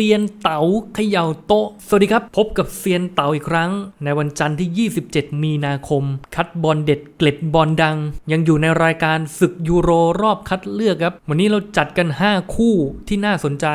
เซียนเต๋าเขย่าโต๊ะ สวัสดีครับ พบกับเซียนเต๋าอีกครั้ง ในวันจันทร์ที่ 27 มีนาคม คัดบอลเด็ดเกล็ดบอลดัง ยังอยู่ในรายการศึกยูโรรอบคัดเลือกครับ วันนี้เราจัดกัน 5 คู่ที่น่าสนใจ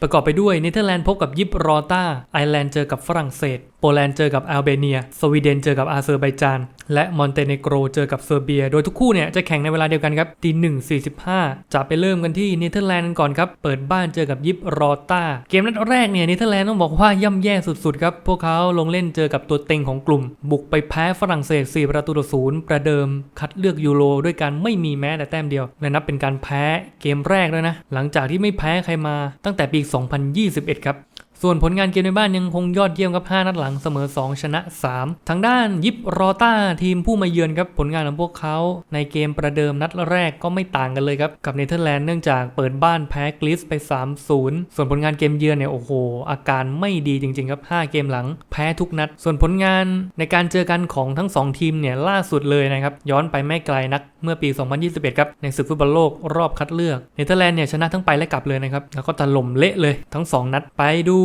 ประกอบไปด้วยเนเธอร์แลนด์พบกับยิปรอตาไอร์แลนด์เจอกับฝรั่งเศส โปแลนด์เจอกับอัลเบเนีย สวีเดนเจอกับอาเซอร์ไบจาน และมอนเตเนโกรเจอกับเซอร์เบีย โดยทุกคู่เนี่ยจะแข่งในเวลาเดียวกันครับตีหนึ่งสี่สิบห้าจะไปเริ่มกันที่เนเธอร์แลนด์ก่อนครับ เปิดบ้านเจอกับยิปรอตาเกมนัดแรกเนี่ยเนเธอร์แลนด์ต้องบอกว่าย่ำแย่สุดๆครับ พวกเขาลงเล่นเจอกับตัวเต็งของกลุ่ม บุกไปแพ้ฝรั่งเศส4ประตูต่อศูนย์ประเดิม คัดเลือกยูโรด้วยการไม่มีแม้แต่แต้มเดียวและนับเป็นการแพ้เกมแรกแล้วนะหลังจากที่ไม่แพ้ใครมาตั้งแต่ปี2021 ครับ ส่วนผลงานเกมในบ้านยังคงยอดเยี่ยมครับ 5 นัดหลังเสมอ 2 ชนะ 3 ทางด้านยิปรอต้าทีมผู้มาเยือนครับ ผลงานของพวกเขาในเกมประเดิมนัดแรกก็ไม่ต่างกันเลยครับ กับเนเธอร์แลนด์เนื่องจากเปิดบ้านแพ้กรีซไป 3-0 ส่วนผลงานเกมเยือนเนี่ย โอ้โห อาการไม่ดีจริง ๆ ครับ 5 เกมหลัง แพ้ทุกนัด ส่วนผลงานในการเจอกันของทั้ง 2 ทีมเนี่ยล่าสุดเลยนะครับย้อนไปไม่ไกลนักเมื่อปี 2021 ครับในศึกฟุตบอลโลกรอบคัดเลือกเนเธอร์แลนด์เนี่ยชนะทั้งไปและกลับเลยนะครับแล้วก็ถล่มเละเลยทั้ง 2 นัดไปดู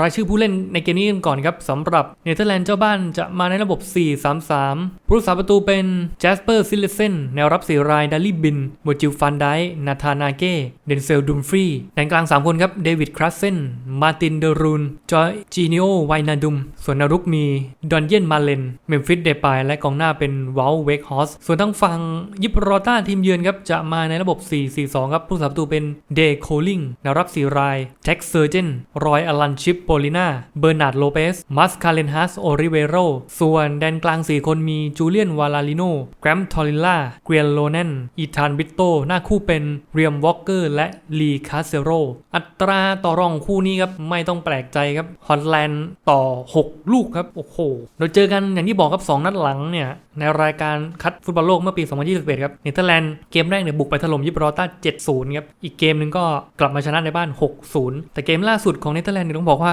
รายชื่อผู้เล่นในเกมนี้กันก่อนครับสำหรับเนเธอร์แลนด์เจ้าบ้านจะมาในระบบ 4-3-3 ผู้รักษาประตูเป็นแจสเปอร์ซิลเลเซนแนวรับ4รายดาลี่บินโมจิลฟันไดนาธานาเก้เดนเซลดุมฟรีแดนกลาง 3 คนครับเดวิดคราสเซนมาตินเดรูนจอยจีนิโอไวนาดุม ส่วนนารุกมีดอนเยนมาเลนเมมฟิสเดปายและกองหน้าเป็นวอลเวกฮอสส่วนทางฝั่งยิปรอต้าทีมเยือนครับจะมาในระบบ 4-4-2 ครับผู้รักษาประตูเป็นเดโคลิงแนวรับ4รายแจ็คเซอร์เจนรอยอลันชิปโปลิน่า เบอร์นาร์ดโลเปส มัสคาเลนฮัสโอริเวโร ส่วนแดนกลาง 4 คนมีจูเลียนวาลาลิโน แกรมทอริลล่า เกรียนโลเนน อีธานบิตโต หน้าคู่เป็นเรียมวอลเกอร์ และลีคาเซโร อัตราต่อรองคู่นี้ครับ ไม่ต้องแปลกใจครับ ฮอลแลนด์ต่อ 6 ลูกครับ โอ้โห เราเจอกันอย่างที่บอกครับ 2 นัดหลังเนี่ยในรายการคัดฟุตบอลโลกเมื่อปี 2021 ครับ เนเธอร์แลนด์เกมแรกเนี่ยบุกไปถล่มยิปรอต้า 7-0 ครับ อีกเกมหนึ่งก็กลับมาชนะในบ้าน 6-0 แต่เกมล่าสุดของเนเธอร์แลนด์เนี่ยต้องบอกว่า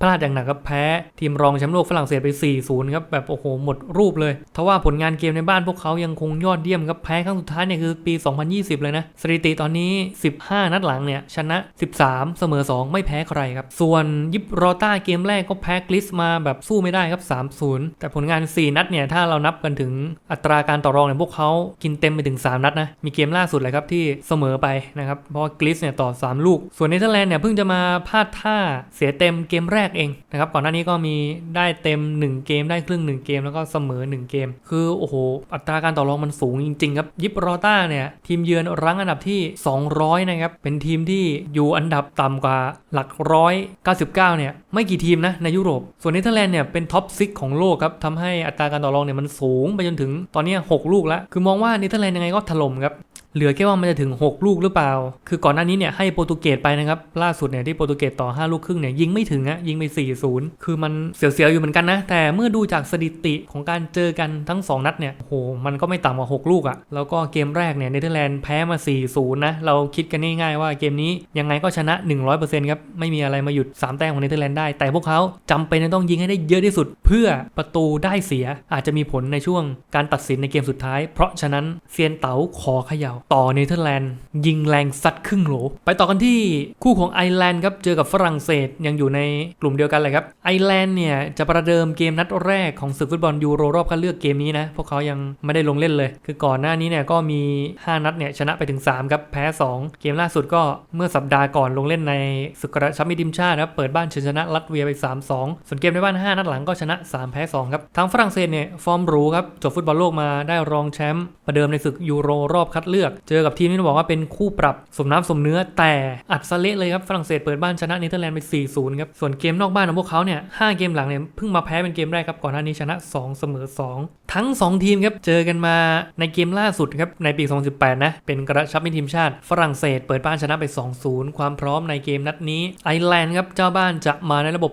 พลาดอย่างหนักครับแพ้ ทีมรองแชมป์โลกฝรั่งเศสไป 4-0 ครับ แบบโอ้โห หมดรูปเลย ทว่าผลงานเกมในบ้านพวกเขายังคงยอดเยี่ยมครับ แพ้ครั้งสุดท้ายเนี่ยคือปี 2020 เลยนะ สถิติตอนนี้ 15 นัดหลังเนี่ย ชนะ 13 เสมอ 2 ไม่แพ้ใครครับ ส่วนยิปรอต้าเกมแรกก็แพ้กริสมาแบบสู้ไม่ได้ครับ 3-0 แต่ผลงาน 4 นัดเนี่ย ถ้าเรานับกันถึงอัตราการต่อรองเนี่ยพวกเขากินเต็มไปถึง 3 นัดนะ มีเกมล่าสุดเลยครับที่เสมอไปนะครับ เพราะกริสเนี่ยต่อ 3 ลูก ส่วนเนเธอร์แลนด์เนี่ยเพิ่งจะมาพลาดท่าเสียเต็มเกมแรกเองนะครับก่อนหน้านี้ก็มีได้เต็ม 1 เกมได้ครึ่ง 1 เกมแล้วก็เสมอ 1 เกม คือโอ้โหอัตราการต่อรองมันสูงจริงๆครับยิปรอต้าเนี่ยทีมเยือนรั้งอันดับที่ 200 นะครับ เป็นทีมที่อยู่อันดับต่ำกว่าหลักร้อย99 เนี่ยไม่กี่ทีมนะในยุโรป ส่วนเนเธอร์แลนด์เนี่ยเป็นท็อปซิกของโลกครับทำให้อัตราการต่อรองเนี่ยมันสูงไปจนถึงตอนนี้ 6 ลูกแล้ว คือมองว่าเนเธอร์แลนด์ยังไงก็ถล่มครับ เหลือแค่ว่ามันจะถึง 6 ลูกหรือเปล่า คือก่อนหน้านี้เนี่ยให้โปรตุเกสไปนะครับ ล่าสุดเนี่ยที่โปรตุเกสต่อ 5 ลูกครึ่งเนี่ยยิงไม่ถึงอะยิงไป 4-0 คือมันเสียวๆอยู่เหมือนกันนะ แต่เมื่อดูจากสถิติของการเจอกันทั้ง 2 นัดเนี่ยโหมันก็ไม่ต่ำกว่า 6 ลูกอะแล้วก็เกมแรกเนี่ยเนเธอร์แลนด์แพ้มา 4-0 นะ เราคิดกันง่ายๆว่าเกมนี้ยังไงก็ชนะ 100%ครับ ไม่มีอะไรมาหยุด 3 แต้มของเนเธอร์แลนด์ได้ แต่พวกเขาจำเป็นต้องยิงให้ได้เยอะที่สุด เพื่อประตูได้เสียอาจจะมีผลในช่วงการตัดสินในเกมสุดท้าย เพราะฉะนั้นเซียนเต๋าขอเขย่าต่อเนเธอร์แลนด์ยิงแรงซัดครึ่งโหล ไปต่อกันที่คู่ของไอร์แลนด์ครับเจอกับฝรั่งเศสยังอยู่ในกลุ่มเดียวกันเลยครับไอร์แลนด์เนี่ยจะประเดิมเกมนัดแรกของศึกฟุตบอลยูโรรอบคัดเลือกเกมนี้นะพวกเขายังไม่ได้ลงเล่นเลย คือก่อนหน้านี้เนี่ยก็มี 5 นัดเนี่ยชนะไปถึง 3 ครับ แพ้ 2 เกมล่าสุดก็เมื่อสัปดาห์ก่อนลงเล่นในศึกกระชับมิตรทีมชาติครับเปิดบ้านชนะลัตเวียไป 3-2 ส่วนเกมในบ้าน 5 นัดหลังก็ชนะ 3 แพ้ 2 ครับ ทางฝรั่งเศสเนี่ยฟอร์มหรูครับจบฟุตบอลโลกมาได้รองแชมป์ประเดิมในศึกยูโรรอบคัดเลือกเจอกับทีมที่ต้บอกว่าเป็นคู่ปรับสมน้ำสมเนื้อแต่อัดสเละเลยครับฝรั่งเศสเปิดบ้านชนะเนเธอร์แลนด์ไป 4-0 ครับ ส่วนเกมนอกบ้านของพวกเขาเนี่ย 5 เกมหลังเนี่ยเพิ่งมาแพ้เป็นเกมแรกครับ ก่อนหน้านี้ชนะ 2 เสมอ 2 ทั้ง 2 ทีมครับ เจอกันมาในเกมล่าสุดครับ ในปี 2018 นะ เป็นกระชับมิทีมชาติ ฝรั่งเศสเปิดบ้านชนะไป 2-0 ความพร้อมในเกมนัดนี้ ไอร์แลนด์ครับเจ้าบ้านจะมาในระบบ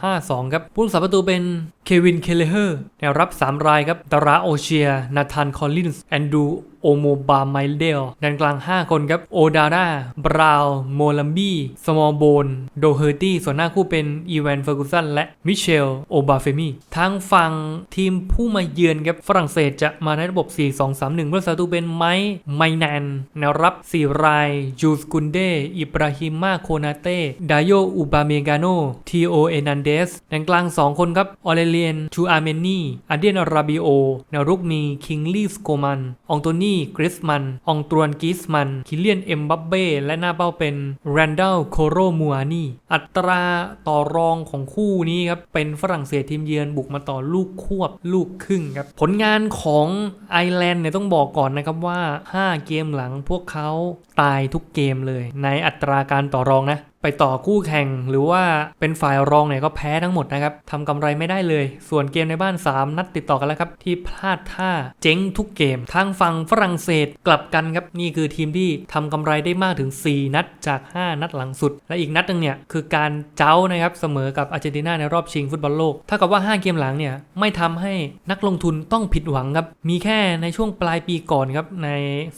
3-5-2 ครับผู้รักษาประตูเป็นเควิน เคเลเฮอร์แนวรับ 3 รายครับ ดาราโอเชีย นาธาน คอลลินส์ แอนดู โอโมบาไมเดลด้านกลาง 5 คนครับ โอดาร่า บราวโมลัมบี้ สมอลโบน โดเฮอร์ตี้ ส่วนหน้าคู่เป็นอีแวนเฟอร์กูสันและมิเชล โอบาเฟมีทางฝั่งทีมผู้มาเยือนครับ ฝรั่งเศสจะมาในระบบ 4-2-3-1ผู้รักษาประตูเป็นไมค์ไมแนนแนวรับ 4 ราย จูสกุนเด อิบราฮิมาโคนาเต้ ดายโยอุบาเมกาโน ทีโอเอนันเดสด้านกลาง 2 คนครับ ออเรเลียน ชูอาเมนีอาเดียน ราบิโอ แนวรุกมี คิงลีสโกมันองโตนีกริสมัน องตรวนกิสมัน คิเลียนเอ็มบัปเบ้และหน้าเป้าเป็นแรนดัลโคโรมูอานีอัตราต่อรองของคู่นี้ครับ เป็นฝรั่งเศสทีมเยือนบุกมาต่อลูกควบลูกครึ่งครับ ผลงานของไอร์แลนด์เนี่ยต้องบอกก่อนนะครับว่า 5 เกมหลังพวกเขาตายทุกเกมเลย ในอัตราการต่อรองนะ ไปต่อคู่แข่งหรือว่าเป็นฝ่ายรองเนี่ยก็แพ้ทั้งหมดนะครับทำกำไรไม่ได้เลย ส่วนเกมในบ้าน 3 นัดติดต่อกันแล้วครับ ที่พลาดท่าเจ๊งทุกเกม ทางฝั่งฝรั่งเศสกลับกันครับ นี่คือทีมที่ทำกำไรได้มากถึง 4 นัดจาก 5 นัดหลังสุด และอีกนัดหนึงเนี่ยคือการเจ้านะครับเสมอกับอาร์เจนตินาในรอบชิงฟุตบอลโลกถ้ากับว่า 5 เกมหลังเนี่ยไม่ทำให้นักลงทุนต้องผิดหวังครับมีแค่ในช่วงปลายปีก่อนครับใน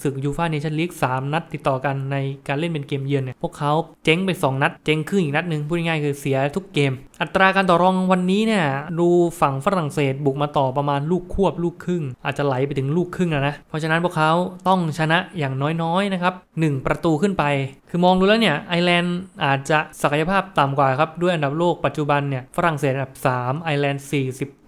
ศึกยูฟ่าเนชั่นลีก3นัดติดต่อกันในการเล่นเป็นเกมเยือนเนี่ยพวกเขาเจ๊งไป2นัด เจ๊งครึ่งอีกนัดหนึ่งพูดง่ายๆคือเสียทุกเกม อัตราการต่อรองวันนี้เนี่ยดูฝั่งฝรั่งเศสบุกมาต่อประมาณลูกควบลูกครึ่ง อาจจะไหลไปถึงลูกครึ่งแล้วนะ เพราะฉะนั้นพวกเขาต้องชนะอย่างน้อยๆนะครับ1ประตูขึ้นไป คือมองดูแล้วเนี่ยไอแลนด์อาจจะศักยภาพต่ำกว่าครับด้วยอันดับโลกปัจจุบันเนี่ยฝรั่งเศสอันดับ3ไอแลนด์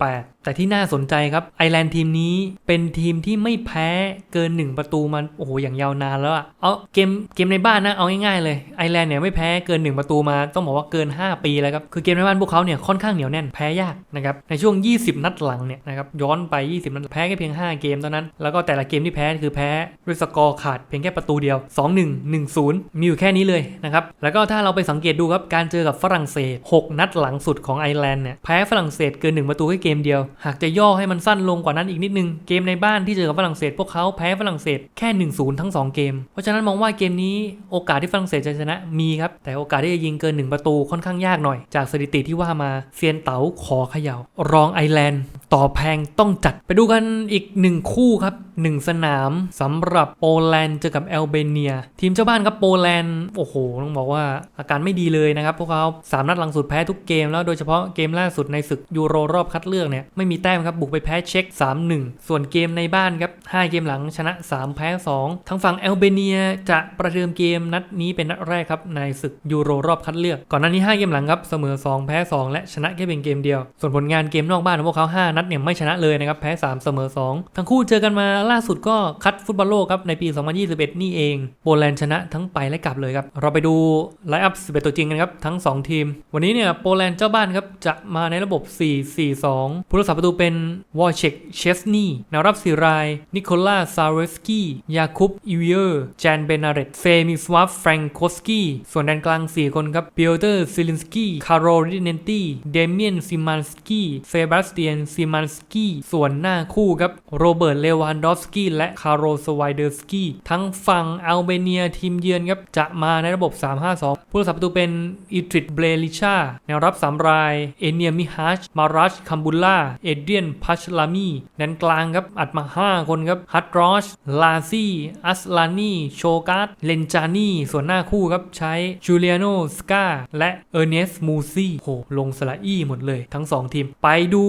8 แต่ที่น่าสนใจครับไอร์แลนด์ทีมนี้เป็นทีมที่ไม่แพ้เกิน 1 ประตูมันโอ้โหอย่างยาวนานแล้วอะเอาเกมเกมในบ้านนะเอาง่ายๆเลยไอร์แลนด์เนี่ยไม่แพ้เกิน 1 ประตูมา ต้องบอกว่าเกิน 5 ปีแล้วครับคือเกมในบ้านพวกเขาเนี่ยค่อนข้างเหนียวแน่นแพ้ยากนะครับในช่วง 20 นัดหลังเนี่ยนะครับย้อนไป 20 นัดแพ้แค่เพียง 5 เกมเท่านั้นแล้วก็แต่ละเกมที่แพ้คือแพ้ด้วยสกอร์ขาดเพียงแค่ประตูเดียว 2-1 1-0 มีอยู่แค่นี้เลยนะครับแล้วก็ถ้าเราไปสังเกตดูครับการเจอกับฝรั่งเศส 6 นัดหลังสุดของไอร์แลนด์เนี่ยแพ้ฝรั่งเศสเกิน 1 ประตูแค่เกมเดียว หากจะย่อให้มันสั้นลงกว่านั้นอีกนิดนึง เกมในบ้านที่เจอกับฝรั่งเศส พวกเขาแพ้ฝรั่งเศสแค่1-0ทั้ง 2 เกม เพราะฉะนั้นมองว่าเกมนี้โอกาสที่ฝรั่งเศสจะชนะมีครับ แต่โอกาสที่จะยิงเกิน 1 ประตูค่อนข้างยากหน่อย จากสถิติที่ว่ามาเซียนเต๋าขอเขย่ารองไอแลนด์ต่อแพงต้องจัดไปดูกันอีกหนึ่งคู่ครับหนึ่งสนามสำหรับโปแลนด์เจอกับแอลเบเนีย ทีมเจ้าบ้านครับโปแลนด์โอ้โหต้องบอกว่าอาการไม่ดีเลยนะครับพวกเขาสามนัดหลังสุดแพ้ทุกเกมแล้วโดยเฉพาะเกมล่าสุดในศึกยูโรรอบคัดเลือกเนี่ยไม่มีแต้มครับบุกไปแพ้เช็ก3-1 ส่วนเกมในบ้านครับ5เกมหลังชนะ 3 แพ้ 2ทางฝั่งแอลเบเนียจะประเดิมเกมนัดนี้เป็นนัดแรกครับในศึกยูโรรอบคัดเลือก ก่อนหน้านี้ 5 เกมหลังครับเสมอ 2 แพ้ 2 และชนะแค่เพียงเกมเดียว ส่วนผลงานเกมนอกบ้านของพวกเขา 5นัดเนี่ยไม่ชนะเลยนะครับแพ้ 3 เสมอ 2 ทั้งคู่เจอกันมาล่าสุดก็คัดฟุตบอลโลกครับในปี 2021 นี่เองโปแลนด์ชนะทั้งไปและกลับเลยครับเราไปดูไลฟ์อัพ11ตัวจริงกันครับทั้ง 2 ทีม วันนี้เนี่ยโปแลนด์เจ้าบ้านครับจะมาในระบบ 4-4-2 ผู้รักษาประตูเป็นวอร์เชกเชสนีแนวรับ4ราย นิโคล่าซาเรสกี้ยาคุปอิเวียร์แจนเบนาเรตเซมิสวาฟแฟรงโคสกี้ส่วนแดนกลาง 4 คนครับเปียเตอร์ซิลินสกี้คาร์โรริเนนตี้เดเมียนซิมันสกี้เซบาสเตียนซิมันสกี้ส่วนหน้าคู่ครับโรเบิร์ตเลวานดอฟสกี้และคาร์โรสไวเดอร์สกี้ทั้งฝั่งอัลเบเนียทีมเยือนครับจะมาในระบบ 3-5-2 ผู้รักษาประตูเป็นอิทริดเบลลิชาแนวรับ3ราย เอเนียมิฮัชมารัชคัมบุล่า เอเดียนพัชลามีแดนกลางครับ อัดมา 5 คนครับฮัตรอช ลาซี่ อัสลานี โชการ์ดเลนจานีส่วนหน้าคู่ครับ ใช้จูเลียโนสกาและเออร์เนสมูซี่โหลงสละอี้หมดเลยทั้ง 2 ทีม ไปดู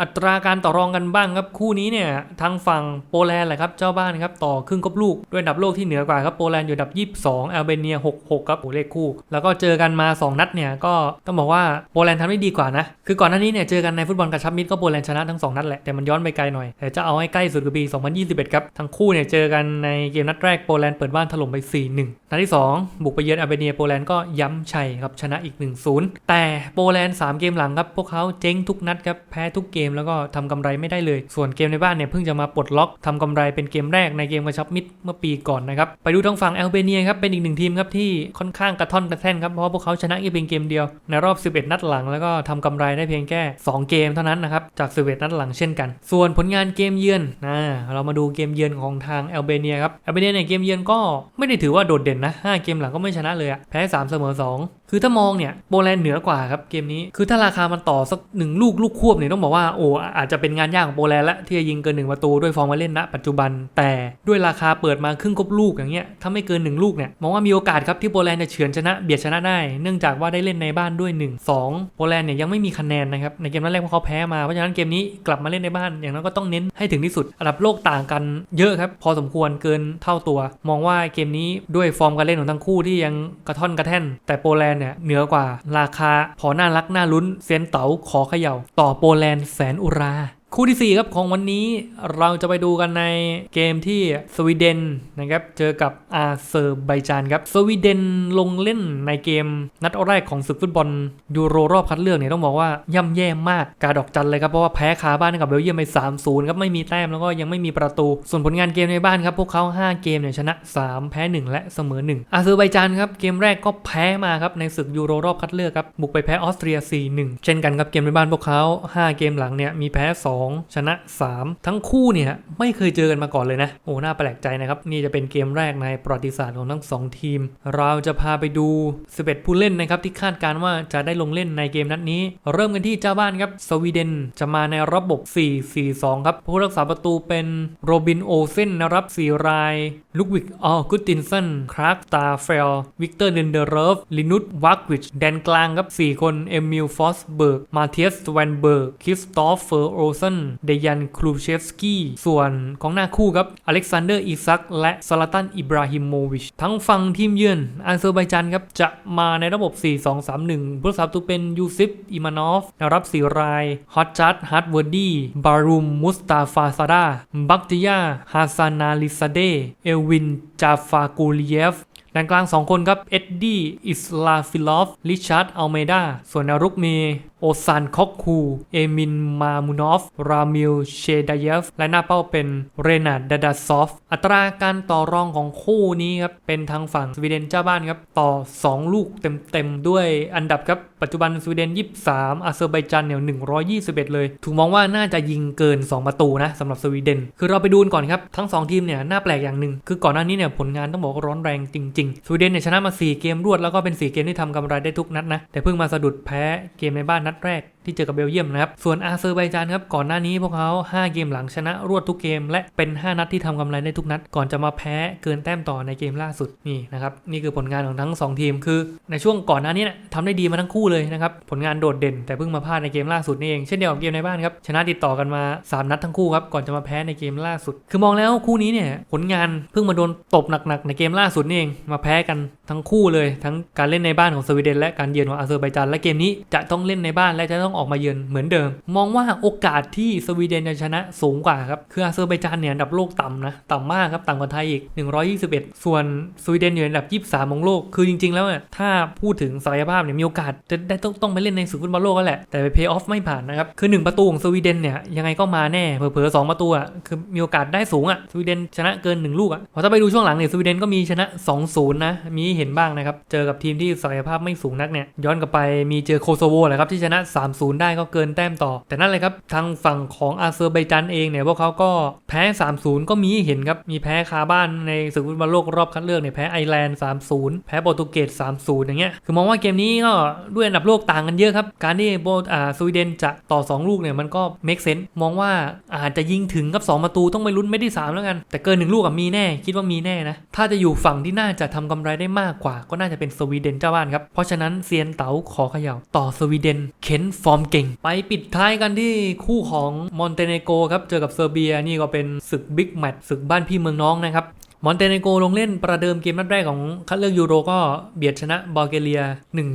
อัตราการต่อรองกันบ้างครับคู่นี้เนี่ยทางฝั่งโปแลนด์แหละครับเจ้าบ้านครับต่อครึ่งครบลูกด้วยดับโลกที่เหนือกว่าครับโปแลนด์อยู่ดับ 22แอลเบเนีย 66ครับโหเลขคู่ แล้วก็เจอกันมา 2 นัดเนี่ยก็ต้องบอกว่าโปแลนด์ทำได้ดีกว่านะคือก่อนหน้านี้เนี่ยเจอกันในฟุตบอลกระชับมิตรก็โปแลนด์ชนะทั้ง2นัดแหละแต่มันย้อนไปไกลหน่อยแต่จะเอาให้ใกล้สุดคือปี 2021 ครับทั้งคู่เนี่ยเจอกันในเกมนัดแรกโปแลนด์เปิดบ้านถล่มไป 4-1 นัดที่ 2 บุกไปเยือนแอลเบเนียโปแลนด์ก็ย้ำชัยครับชนะอีก 1-0 แต่โปแลนด์3เกมหลังครับพวกเขาเจ๊งทุกนัดครับแพ้ทุกเกมแล้วก็ทำกำไรไม่ได้เลย ส่วนเกมในบ้านเนี่ยเพิ่งจะมาปลดล็อกทำกำไรเป็นเกมแรกในเกมกระชับมิตรเมื่อปีก่อนนะครับไปดูทางฝั่งแอลเบเนียครับเป็นอีกหนึ่งทีมครับที่ค่อนข้างกระท่อนกระแท่นครับเพราะว่าพวกเขาชนะแค่เพียงเกมเดียวในรอบ 11 นัดหลัง แล้วก็ทำกำไรได้เพียงแค่ 2 เกมเท่านั้นนะครับจาก 11 นัดหลังเช่นกัน ส่วนผลงานเกมเยือนนะเรามาดูเกมเยือนของทางแอลเบเนียครับแอลเบเนียในเกมเยือนก็ไม่ได้ถือว่าโดดเด่นนะ5เกมหลังก็ไม่ชนะเลยอะแพ้3เสมอ2 คือถ้ามองเนี่ยโปแลนด์เหนือกว่าครับเกมนี้ คือถ้าราคามันต่อสักหนึ่งลูกลูกควบเนี่ยต้องบอกว่าโอ้อาจจะเป็นงานยากของโปแลนด์ละที่จะยิงเกินหนึ่งประตูด้วยฟอร์มกาเล่นณปัจจุบัน แต่ด้วยราคาเปิดมาครึ่งครบลูกอย่างเงี้ยถ้าไม่เกินหนึ่งลูกเนี่ยมองว่ามีโอกาสครับที่โปแลนด์จะเฉือนชนะเบียดชนะได้ เนื่องจากว่าได้เล่นในบ้านด้วย 1 2 โปแลนด์เนี่ยยังไม่มีคะแนนนะครับในเกมนัดแรกเพราะเขาแพ้มาเพราะฉะนั้นเกมนี้กลับมาเล่นในบ้านอย่างนั้นก็ต้องเน้นให้ถึงที่สุดอันดับโลกต่างกันเยอะครับพอสมควรเกินเท่าตัว มองว่าเกมนี้ด้วยฟอร์มการเล่นของทั้งคู่ที่ยังกระท่อนกระแท่น แต่โปแลนด์เนี่ยเหนือกว่าราคาพอน่ารักน่าลุ้นเซนเต๋าขอเขย่า ต่อโปแลนด์แสนอุรา คู่ที่ 4 ครับของวันนี้เราจะไปดูกันในเกมที่สวีเดนนะครับเจอกับอาเซอร์ไบจานครับสวีเดนลงเล่นในเกมนัดแรกของศึกฟุตบอลยูโรรอบคัดเลือกเนี่ยต้องบอกว่าย่ำแย่มากกาดอกจันเลยครับเพราะว่าแพ้คาบ้านกับเบลเยียมไป3-0ครับไม่มีแต้มแล้วก็ยังไม่มีประตู ส่วนผลงานเกมในบ้านครับพวกเขา 5 เกมเนี่ยชนะ 3 แพ้ 1 และเสมอ 1 อาเซอร์ไบจานครับเกมแรกก็แพ้มาครับในศึกยูโรรอบคัดเลือกครับบุกไปแพ้ออสเตรีย4-1เช่นกันครับเกมในบ้านพวกเขา 5 เกมหลังเนี่ยมีแพ้ 2ชนะ 3 ทั้งคู่เนี่ยไม่เคยเจอกันมาก่อนเลยนะ โอ้น่าแปลกใจนะครับ นี่จะเป็นเกมแรกในประวัติศาสตร์ของทั้ง 2 ทีม เราจะพาไปดู 11 ผู้เล่นนะครับที่คาดการว่าจะได้ลงเล่นในเกมนัดนี้ เริ่มกันที่เจ้าบ้านครับสวีเดนจะมาในระบบ 4-4-2 ครับผู้รักษาประตูเป็นโรบินโอเซนนะครับ4รายลุกวิกออกุตินสันคราร์กตาเฟลวิกเตอร์เดนเดอร์เรฟลินุตวักวิชแดนกลางครับ4คนเอมิลฟอสเบิร์กมาเทียสแวนเบิร์กคริสตอฟเฟอร์โอเซนเดยันครูเชฟสกี้ส่วนของหน้าคู่ครับอเล็กซานเดอร์อีซักและซาลาตันอิบราฮิโมวิช ทั้งฝั่งทีมเยือนอาเซอร์ไบจานครับจะมาในระบบ 4-2-3-1ผู้รักษาประตูเป็นยูซิฟอิมานอฟแนวรับ 4 รายฮอตจัดฮัตเวอร์ดีบารุมมุสตาฟาซาดาบักติยาฮาซานาลิซาเดเอลวินจาฟากูลีเยฟด้านกลาง 2 คนครับ เอ็ดดี้ อิสลาฟิลอฟริชาร์ดอัลเมดา ส่วนแนวรุกมี โอซานคอกคู เอมิน มามูนอฟ รามิล เชดายฟ และหน้าเป้าเป็นเรนาดดาดาซอฟ อัตราการต่อรองของคู่นี้ครับ เป็นทางฝั่งสวีเดนเจ้าบ้านครับ ต่อ 2 ลูกเต็มๆ ด้วยอันดับครับ ปัจจุบันสวีเดน 23 อาเซอร์ไบจานเนี่ย121 เลย ถูกมองว่าน่าจะยิงเกิน 2 ประตูนะสำหรับสวีเดน คือเราไปดูก่อนครับ ทั้ง 2 ทีมเนี่ยน่าแปลกอย่างหนึ่ง คือก่อนหน้านี้เนี่ยผลงานต้องบอกว่าร้อนแรงจริงๆ สวีเดนเนี่ยชนะมา 4 เกมรวดแล้วก็เป็น 4 เกมที่ทำกำไรได้ทุกนัดนะ แต่เพิ่งมาสะดุดแพ้เกมในบ้านนัดแรกที่เจอกับเบลเยียมนะครับ ส่วนอาเซอร์ไบจานครับก่อนหน้านี้พวกเขา 5 เกมหลังชนะรวดทุกเกม และเป็น 5 นัดที่ทำกำไรได้ทุกนัด ก่อนจะมาแพ้เกินแต้มต่อในเกมล่าสุดนี่นะครับนี่คือผลงานของทั้ง 2 ทีม คือ ในช่วงก่อนหน้านี้นะทำได้ดีมาทั้งคู่เลยนะครับผลงานโดดเด่น แต่เพิ่งมาพลาดในเกมล่าสุดนี่เองเช่นเดียวกับเกมในบ้านครับชนะติดต่อกันมา 3 นัดทั้งคู่ครับก่อนจะมาแพ้ในเกมล่าสุด คือมองแล้วคู่นี้เนี่ยผลงานเพิ่งมาโดนตบหนักๆในเกมล่าสุดนี่เองมาแพ้กันทั้งคู่เลย ทั้งการเล่นในบ้านของสวีเดนและการเยือนของอาเซอร์ไบจานและเกมนี้จะต้องเล่นในบ้านและจะต้องออกมาเยือนเหมือนเดิม มองว่าโอกาสที่สวีเดนจะชนะสูงกว่าครับ คืออาเซอร์ไบจานเนี่ยอันดับโลกต่ำนะต่ำมากครับต่ำกว่าไทยอีก 121 ส่วนสวีเดนอยู่อันดับ 23 ของโลก คือจริง ๆ แล้วเนี่ยถ้าพูดถึงศักยภาพเนี่ยมีโอกาสจะได้ต้องต้องไปเล่นในศึกฟุตบอลโลกก็แหละแต่ไปเพย์ออฟไม่ผ่านนะครับคือ 1 ประตูของสวีเดนเนี่ยยังไงก็มาแน่เผลอๆ2ประตูอะคือมีโอกาสได้สูงอะสวีเดนชนะเกิน 1 ลูกอะพอถ้าไปดูช่วงหลังเนี่ยสวีเดนก็มีชนะ 2-0 นะมีเห็นบ้างนะครับเจอกับทีมที่ศักยภาพไม่สูงนักเนี่ยย้อนกลับไปมีเจอโคโซโวแหละครับที่ชนะ3-0 ได้ก็เกินแต้มต่อ แต่นั่นเลยครับ ทางฝั่งของอาเซอร์ไบจานเองเนี่ยพวกเขาก็แพ้ 3-0 ก็มีเห็นครับ มีแพ้คาบ้านในศึกฟุตบอลโลกรอบคัดเลือกเนี่ยแพ้ไอร์แลนด์ 3-0 แพ้โปรตุเกส 3-0 อย่างเงี้ย คือมองว่าเกมนี้ก็ด้วยอันดับโลกต่างกันเยอะครับ การที่โบอ่าสวีเดนจะต่อ 2 ลูกเนี่ยมันก็ make sense มองว่าอาจจะยิงถึงกับ 2 ประตูต้องไปลุ้นไม่ได้3แล้วกัน แต่เกิน1ลูกอะมีแน่คิดว่ามีแน่นะถ้าจะอยู่ฝั่งที่น่าจะทำกำไรได้มากกว่า ก็น่าจะเป็นสวีเดนเจ้าบ้านครับเพราะฉะนั้นเซียนเต๋าขอเขย่าต่อสวีเดนเข็นฟอร์มเก่ง ไปปิดท้ายกันที่คู่ของมอนเตเนโกครับ เจอกับเซอร์เบียนี่ก็เป็นศึกบิ๊กแมตช์ศึกบ้านพี่เมืองน้องนะครับ มอนเตเนโกลงเล่นประเดิมเกมนัดแรกของคัดเลือกยูโรก็เบียดชนะบอลแกเรีย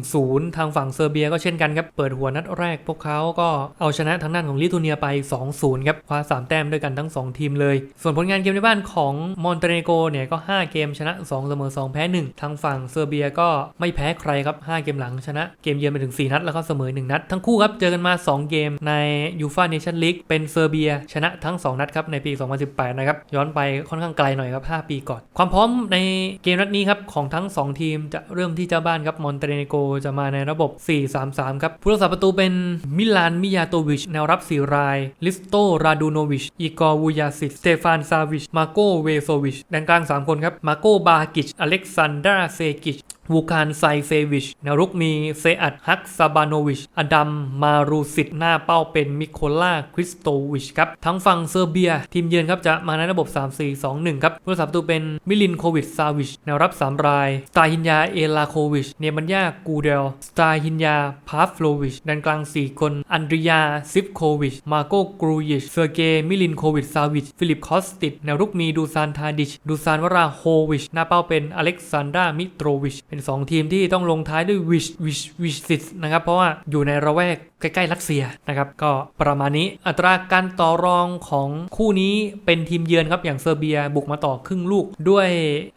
1-0 ทางฝั่งเซอร์เบียก็เช่นกันครับ เปิดหัวนัดแรกพวกเขาก็เอาชนะทางด้านของลิทัวเนียไป 2-0 ครับคว้า 3 แต้มด้วยกันทั้ง 2 ทีมเลย ส่วนผลงานเกมในบ้านของมอนเตเนโกเนี่ยก็ 5 เกมชนะ 2 เสมอ 2 แพ้ 1 ทางฝั่งเซอร์เบียก็ไม่แพ้ใครครับ 5 เกมหลังชนะเกมเยือนไปถึง 4 นัดแล้วก็เสมอ 1 นัด ทั้งคู่ครับเจอกันมา 2 เกมในยูฟาเนชั่นลีกเป็นเซอร์เบีย ชนะทั้ง 2 นัดครับในปี 2018 นะครับย้อนไปค่อนข้างไกลหน่อยครับ 5 ปีก่อน ความพร้อมในเกมนัดนี้ครับของทั้ง 2 ทีมจะเริ่มที่เจ้าบ้านครับมอนเตเนโกจะมาในระบบ 4-3-3 ครับผู้รักษาประตูเป็นมิลานมิยาโตวิชแนวรับ 4 ราย ลิสโตราดูโนวิชอีกอร์วูยาซิสสเตฟานซาวิชมาโกเวโซวิชแดนกลาง 3 คนครับมาโกบากิชอเล็กซานดราเซกิช วูคานไซเซวิชนรุกมีเซอัดฮักซาบานวิช อดัม มารูสิต หน้าเป้าเป็นมิโคล่าคริสโตวิชครับ ทั้งฝั่งเซอร์เบีย ทีมเยือนครับจะมาในระบบ 3-4-2-1 ครับผู้รักษาประตูเป็นมิลินโควิชซาวิชแนวรับ 3 ราย สตาฮินยา เอลาโควิช เนบัญญากูเดล สตาฮินยา พาฟโลวิชด้านกลาง 4 คน อันดริยา ซิฟโควิช มาโกกรูยิช เซอร์เกย์ มิลินโควิชซาวิช ฟิลิป คอสติดแนวรุกมี ดูซาน ทาดิช ดูซาน วราโฮวิช หน้าเป้าเป็นอเล็กซานดรา มิโตรวิชเป็น2 ทีมที่ต้องลงท้ายด้วยวิชวิชวิชสิตนะครับ เพราะว่าอยู่ในระแวกใกล้ๆรัสเซียนะครับก็ประมาณนี้อัตราการต่อรองของคู่นี้เป็นทีมเยือนครับอย่างเซอร์เบียบุกมาต่อครึ่งลูกด้วย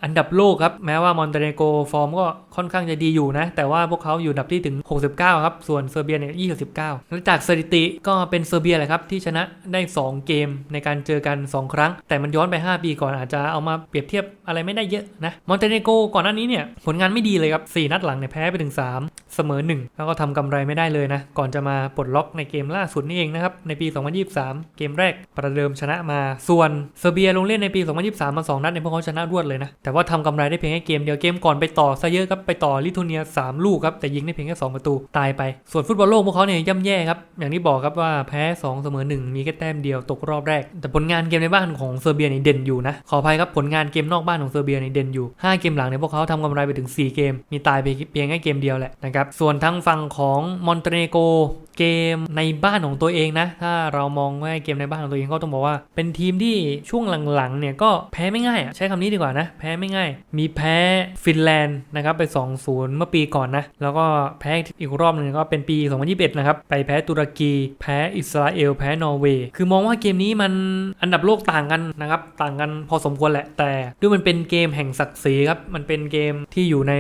อันดับโลกครับแม้ว่ามอนเตเนโกฟอร์มก็ค่อนข้างจะดีอยู่นะ แต่ว่าพวกเขาอยู่อันดับที่ถึง 69 ครับ ส่วนเซอร์เบียเนี่ย29และจากสถิติก็เป็นเซอร์เบียแหละครับที่ชนะได้ 2 เกมในการเจอกัน 2 ครั้ง แต่มันย้อนไป 5 ปีก่อนอาจจะเอามาเปรียบเทียบอะไรไม่ได้เยอะนะมอนเตเนโกก่อนหน้านี้เนี่ยผลงานไม่ดีเลยครับ4นัดหลังเนี่ยแพ้ไปถึง3เสมอ 1 แล้วก็ทำกำไรไม่ได้เลยนะก่อนจะมาปลดล็อกในเกมล่าสุดนี่เองนะครับ ในปี 2023 เกมแรกประเดิมชนะมา ส่วนเซอร์เบียลงเล่นในปี 2023 มา 2 นัดเนี่ยพวกเขาชนะรวดเลยนะ แต่ว่าทำกำไรได้เพียงแค่เกมเดียวเกมก่อนไปต่อซะเยอะครับไปต่อลิทัวเนีย 3 ลูกครับแต่ยิงได้เพียงแค่ 2 ประตูตายไป ส่วนฟุตบอลโลกพวกเขาเนี่ยย่ำแย่ครับอย่างที่บอกครับว่าแพ้ 2 เสมอ 1 มีแค่แต้มเดียวตกรอบแรก แต่ผลงานเกมในบ้านของเซอร์เบียเนี่ยเด่นอยู่นะขออภัยครับผลงานเกมนอกบ้านของเซอร์เบียเนี่ยเด่นอยู่ 5 เกมหลังเนี่ยพวกเขาทำกำไรไปถึง 4 เกม มีตายไปเพียงแค่เกมเดียวแหละนะครับส่วนทางฝั่งของมอนเตเนโก เกมในบ้านของตัวเองนะ ถ้าเรามองว่าเกมในบ้านของตัวเองก็ต้องบอกว่า เป็นทีมที่ช่วงหลังๆเนี่ยก็แพ้ไม่ง่ายอะใช้คำนี้ดีกว่านะ แพ้ไม่ง่าย มีแพ้ฟินแลนด์นะครับไป 2-0 เมื่อปีก่อนนะ แล้วก็แพ้อีกรอบหนึ่งก็เป็นปี 2021 นะครับ ไปแพ้ตุรกี แพ้อิสราเอล แพ้นอร์เวย์ คือมองว่าเกมนี้มันอันดับโลกต่างกันนะครับ ต่างกันพอสมควรแหละ แต่ด้วยมันเป็นเกมแห่งศักดิ์ศรีครับ มันเป็นเกมที่อยู่ใน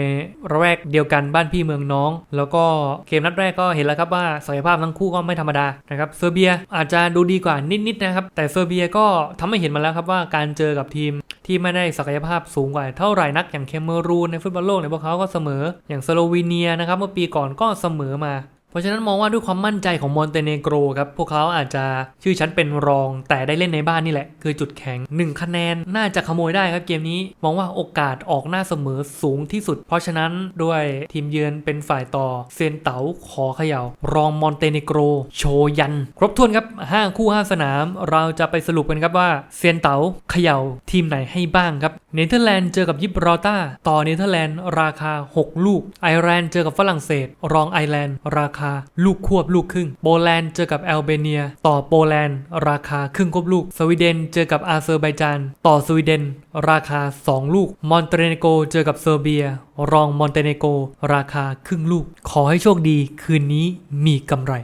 ระแวกเดียวกันบ้านพี่เมืองน้อง แล้วก็เกมนัดแรกก็เห็นแล้วครับว่าศักยภาพทั้งคู่ก็ไม่ธรรมดานะครับเซอร์เบียอาจจะดูดีกว่านิดๆนะครับแต่เซอร์เบียก็ทำให้เห็นมาแล้วครับว่าการเจอกับทีมที่ไม่ได้ศักยภาพสูงกว่าเท่าไหร่นักอย่างเคเมรูนในฟุตบอลโลกเนี่ยพวกเขาก็เสมออย่างสโลวีเนียนะครับเมื่อปีก่อนก็เสมอมา เพราะฉะนั้นมองว่าด้วยความมั่นใจของมอนเตเนโกรครับ พวกเขาอาจจะชื่อชั้นเป็นรอง แต่ได้เล่นในบ้านนี่แหละ คือจุดแข็ง 1 คะแนนน่าจะขโมยได้ครับเกมนี้ มองว่าโอกาสออกหน้าเสมอสูงที่สุด เพราะฉะนั้นด้วยทีมเยือนเป็นฝ่ายต่อ เซนเต๋าขอเขยา่ารองมอนเตเนโกรโชยัน ครบถ้วนครับ 5 คู่ 5 สนาม เราจะไปสรุปกันครับว่าเซนเต๋าเขย่าทีมไหนให้บ้างครับเนเธอร์แลนด์เจอกับยิบรอลตาต่อเนเธอร์แลนด์ราคา 6 ลูก ไอร์แลนด์เจอกับฝรั่งเศส รองไอร์แลนด์ราคาคาลูกควบลูกครึ่ง โปแลนด์เจอกับแอลเบเนีย ต่อโปแลนด์ราคาครึ่งควบลูก สวีเดนเจอกับอาเซอร์ไบจานต่อสวีเดน ราคา 2 ลูก มอนเตเนโกเจอกับเซอร์เบีย รองมอนเตเนโก ราคาครึ่งลูก ขอให้โชคดีคืนนี้มีกำไร